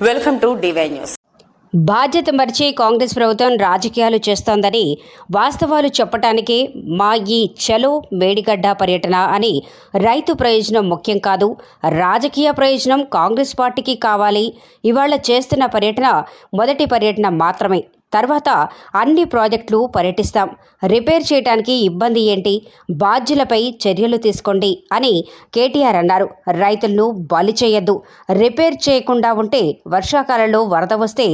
Welcome to DY news బాధ్యత మరిచి కాంగ్రెస్ ప్రభుత్వం రాజకీయాలు చేస్తోందని వాస్తవాలు చెప్పటానికి మా ఈ చలో మేడిగడ్డ పర్యటన అని రైతు ప్రయోజనం ముఖ్యం కాదు రాజకీయ ప్రయోజనం కాంగ్రెస్ పార్టీకి కావాలి. ఇవాళ చేస్తున్న పర్యటన మొదటి పర్యటన మాత్రమే. తర్వాత అన్ని ప్రాజెక్టులు పర్యటిస్తాం. రిపేర్ చేయడానికి ఇబ్బంది ఏంటి? బాధ్యులపై చర్యలు తీసుకోండి అని కేటీఆర్ అన్నారు. రైతులను బలి చేయొద్దు. రిపేర్ చేయకుండా ఉంటే వర్షాకాలంలో వరద వస్తే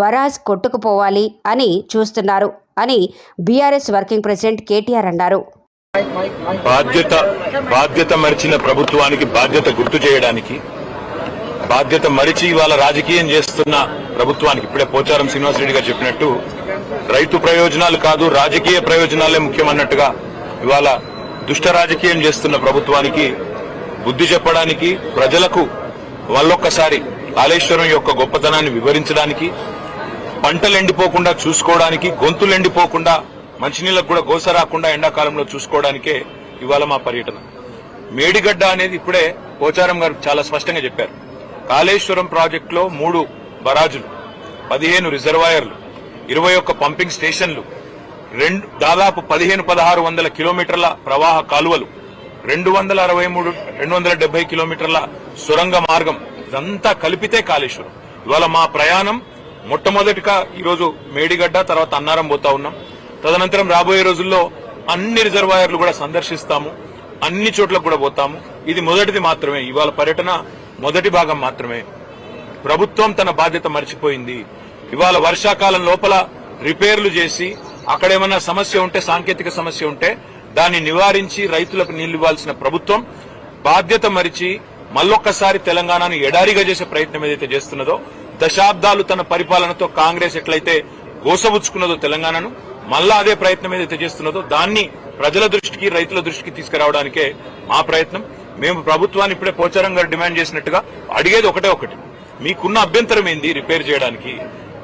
బరాజ్ కొట్టుకుపోవాలి అని చూస్తున్నారు అని బీఆర్ఎస్ వర్కింగ్ ప్రెసిడెంట్ కేటీఆర్ అన్నారు. బాధ్యత బాధ్యత మరిచిన ప్రభుత్వానికి బాధ్యత గుర్తు చేయడానికి బాధ్యత మరిచి ఇవాళ రాజకీయం చేస్తున్న ప్రభుత్వానికి ఇప్పుడే పోచారం శ్రీనివాసరెడ్డి గారు చెప్పినట్టు రైతు ప్రయోజనాలు కాదు రాజకీయ ప్రయోజనాలే ముఖ్యమన్నట్టుగా ఇవాళ దుష్ట రాజకీయం చేస్తున్న ప్రభుత్వానికి బుద్ధి చెప్పడానికి ప్రజలకు వాళ్ళొక్కసారి కాళేశ్వరం యొక్క గొప్పతనాన్ని వివరించడానికి పంటలు ఎండిపోకుండా చూసుకోవడానికి గొంతులు ఎండిపోకుండా మంచినీళ్ళకు కూడా గోస రాకుండా ఎండాకాలంలో చూసుకోవడానికే ఇవాళ మా పర్యటన. మేడిగడ్డ అనేది ఇప్పుడే పోచారం గారు చాలా స్పష్టంగా చెప్పారు. కాళేశ్వరం ప్రాజెక్టులో మూడు బరాజులు పదిహేను రిజర్వాయర్లు ఇరవై ఒక్క పంపింగ్ స్టేషన్లు రెండు దాదాపు పదిహేను పదహారు వందల కిలోమీటర్ల ప్రవాహ కాలువలు రెండు వందల అరవై మూడు రెండు వందల డెబ్బై కిలోమీటర్ల సొరంగ మార్గం. ఇదంతా కలిపితే కాళేశ్వరం. ఇవాళ మా ప్రయాణం మొట్టమొదటిగా ఈరోజు మేడిగడ్డ తర్వాత అన్నారం పోతా ఉన్నాం. తదనంతరం రాబోయే రోజుల్లో అన్ని రిజర్వాయర్లు కూడా సందర్శిస్తాము. అన్ని చోట్లకు కూడా పోతాము. ఇది మొదటిది మాత్రమే. ఇవాళ పర్యటన మొదటి భాగం మాత్రమే. ప్రభుత్వం తన బాధ్యత మర్చిపోయింది. ఇవాళ వర్షాకాలం లోపల రిపేర్లు చేసి అక్కడేమన్నా సమస్య ఉంటే సాంకేతిక సమస్య ఉంటే దాన్ని నివారించి రైతులకు నీళ్ళు ఇవ్వాల్సిన ప్రభుత్వం బాధ్యత మరిచి మళ్ళొక్కసారి తెలంగాణను ఎడారిగా చేసే ప్రయత్నం ఏదైతే చేస్తున్నదో దశాబ్దాలు తన పరిపాలనతో కాంగ్రెస్ ఎట్లయితే గోసబుచ్చుకున్నదో తెలంగాణను మళ్ళా అదే ప్రయత్నం ఏదైతే చేస్తున్నదో దాన్ని ప్రజల దృష్టికి రైతుల దృష్టికి తీసుకురావడానికే మా ప్రయత్నం. మేము ప్రభుత్వాన్ని ఇప్పుడే పోచారం గారు డిమాండ్ చేసినట్టుగా అడిగేది ఒకటే ఒకటి. మీకున్న అభ్యంతరం ఏంది రిపేర్ చేయడానికి?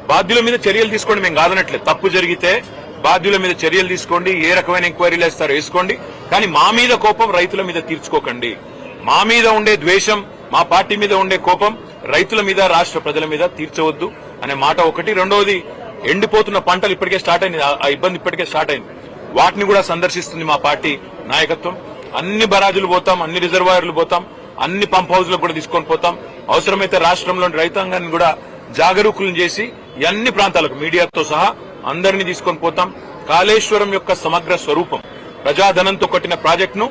బాధ్యుల మీద చర్యలు తీసుకోండి మేము కాదనట్లేదు. తప్పు జరిగితే బాధ్యుల మీద చర్యలు తీసుకోండి ఏ రకమైన ఎంక్వైరీలు వేస్తారో వేసుకోండి. కానీ మా మీద కోపం రైతుల మీద తీర్చుకోకండి. మా మీద ఉండే ద్వేషం మా పార్టీ మీద ఉండే కోపం రైతుల మీద రాష్ట్ర ప్రజల మీద తీర్చవద్దు అనే మాట ఒకటి. రెండవది ఎండిపోతున్న పంటలు ఇప్పటికే స్టార్ట్ అయింది. ఆ- ఆ ఇబ్బంది ఇప్పటికే స్టార్ట్ అయింది. వాటిని కూడా సందర్శిస్తుంది మా పార్టీ నాయకత్వం. అన్ని బరాజులు పోతాం అన్ని రిజర్వాయర్లు పోతాం అన్ని పంప్ హౌస్లు కూడా తీసుకొని పోతాం. అవసరమైతే రాష్ట్రంలోని రైతాంగాన్ని కూడా జాగరూకులను చేసి అన్ని ప్రాంతాలకు మీడియాతో సహా అందరినీ తీసుకొని పోతాం. కాళేశ్వరం యొక్క సమగ్ర స్వరూపం ప్రజాధనంతో కట్టిన ప్రాజెక్టును